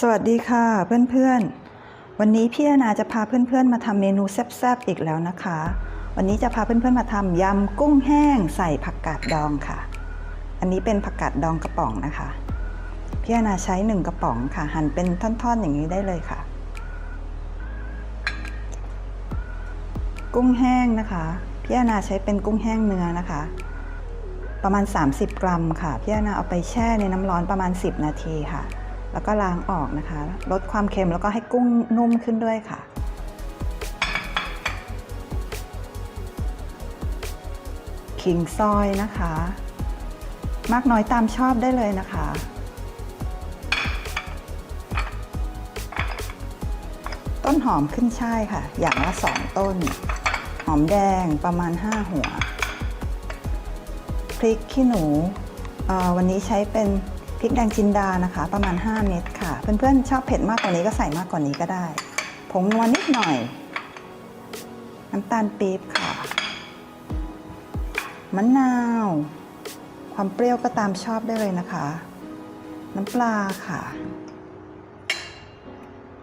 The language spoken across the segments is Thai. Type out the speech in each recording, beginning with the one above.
สวัสดีค่ะเพื่อนๆ วันนี้พี่อนาจะพาเพื่อนๆ มาทำเมนูแซ่บๆ อีกแล้วนะคะ วันนี้จะพาเพื่อนๆ มาทำยำกุ้งแห้งใส่ผักกาดดองค่ะ อันนี้เป็นผักกาดดองกระป๋องนะคะพี่อนาใช้หนึ่งกระป๋องค่ะ หั่นเป็นท่อนๆ อย่างนี้ได้เลยค่ะ กุ้งแห้งนะคะพี่อนาใช้เป็นกุ้งแห้งเนื้อนะคะ ประมาณ 30 กรัมค่ะพี่อนาเอาไปแช่ในน้ำร้อนประมาณ 10 นาทีค่ะ แล้วก็ล้างออกนะคะ ลดความเค็มแล้วก็ให้กุ้งนุ่มขึ้นด้วยค่ะ ขิงซอยนะคะ มากน้อยตามชอบได้เลยนะคะ ต้นหอมขึ้นช่ายค่ะ อย่างละสองต้น หอมแดงประมาณ 5 หัว พริกขี้หนูอ่อวันนี้ใช้เป็น ริกแดงจินดานะคะ ประมาณ 5 เม็ดค่ะ เพื่อนๆชอบเผ็ดมากกว่านี้ก็ใส่มากกว่านี้ก็ได้ ผงนัวนิดหน่อย น้ำตาลปี๊บค่ะ มะนาว ความเปรี้ยวก็ตามชอบได้เลยนะคะ น้ำปลาค่ะ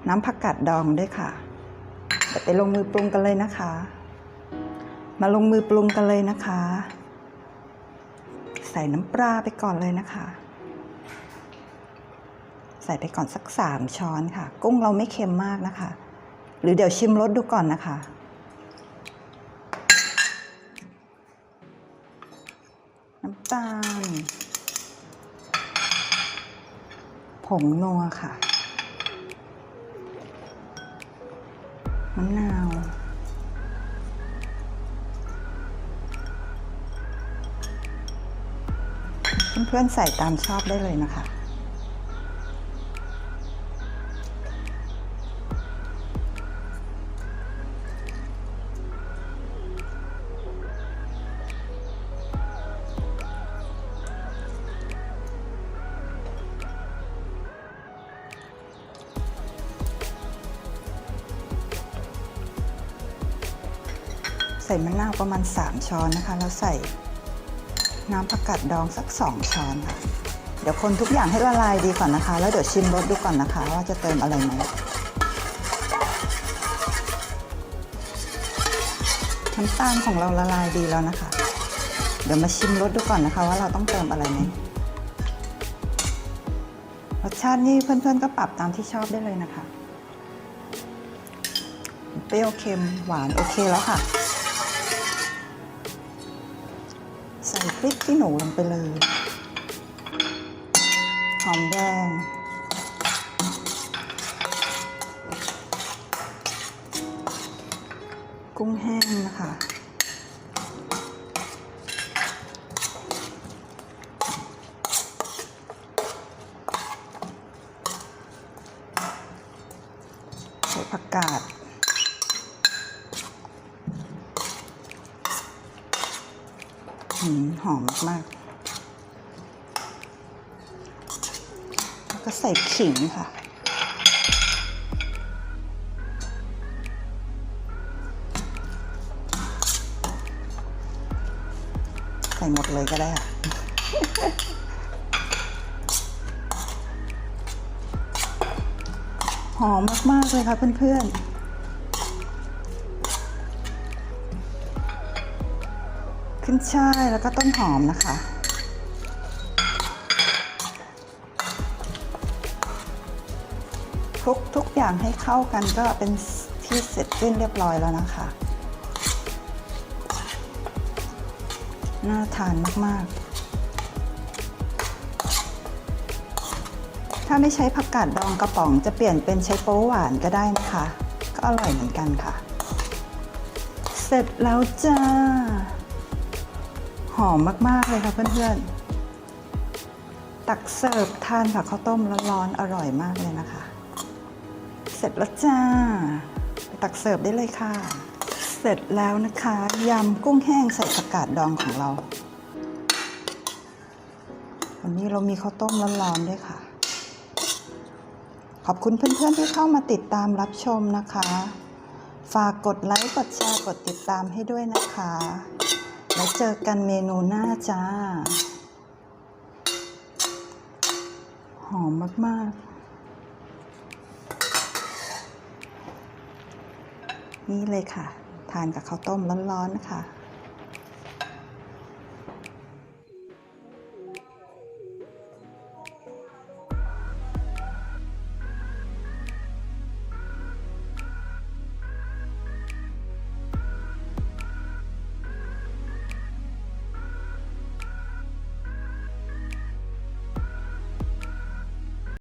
น้ำผักกาดดองด้วยค่ะเดี๋ยวไปลงมือปรุงกันเลยนะคะ มาลงมือปรุงกันเลยนะคะ ใส่น้ำปลาไปก่อนเลยนะคะ ส่ไปก่อนสักสามช้อนค่ะ กุ้งเราไม่เค็มมากนะคะ หรือเดี๋ยวชิมรสดูก่อนนะคะ น้ำตาล ผงนัวค่ะ มะนาวเพื่อนๆใส่ตามชอบได้เลยนะคะ ส่มะนาวประมาณ 3 ช้อนนะคะ แล้วใส่น้ำผักกาดดองสัก 2 ช้อนค่ะเดี๋ยวคนทุกอย่างให้ละลายดีก่อนนะคะ แล้วเดี๋ยวชิมรสดูก่อนนะคะ ว่าจะเติมอะไรไหมน้ำตาลของเราละลายดีแล้วนะคะ เดี๋ยวมาชิมรสดูก่อนนะคะ ว่าเราต้องเติมอะไรไหมรสชาตินี่เพื่อนๆก็ปรับตามที่ชอบได้เลยนะคะ เปรี้ยวเค็มหวานโอเคแล้วค่ะ พริกขี้หนูลงไปเลย หอมแดง กุ้งแห้งนะคะ ใส่ผักกาด หอมมากๆแล้วก็ใส่ขิงค่ะ ใส่หมดเลยก็ได้ค่ะหอมมาก ๆ เลยค่ะเพื่อน ๆ ขึ้นช่ายแล้วก็ต้นหอมนะคะ คลุกทุกอย่างให้เข้ากันก็เป็นที่เสร็จสิ้นเรียบร้อยแล้วนะคะ น่าทานมาก ๆถ้าไม่ใช้ผักกาดดองกระป๋องจะเปลี่ยนเป็นใช้โป๊หวานก็ได้นะคะ ก็อร่อยเหมือนกันค่ะ เสร็จแล้วจ้า อมมาก ๆ เลยค่ะเพื่อนๆ ตักเสิร์ฟทานกับข้าวต้มร้อนๆอร่อยมากเลยนะคะ เสร็จแล้วจ้า ไปตักเสิร์ฟได้เลยค่ะ เสร็จแล้วนะคะยำกุ้งแห้งใส่ผักกาดดองของเรา วันนี้เรามีข้าวต้มร้อนๆด้วยค่ะ ขอบคุณเพื่อนๆที่เข้ามาติดตามรับชมนะคะ ฝากกดไลค์กดแชร์กดติดตามให้ด้วยนะคะ แล้วเจอกันเมนูหน้าจ้า หอมมาก ๆ นี่เลยค่ะ ทานกับข้าวต้มร้อน ๆ นะคะ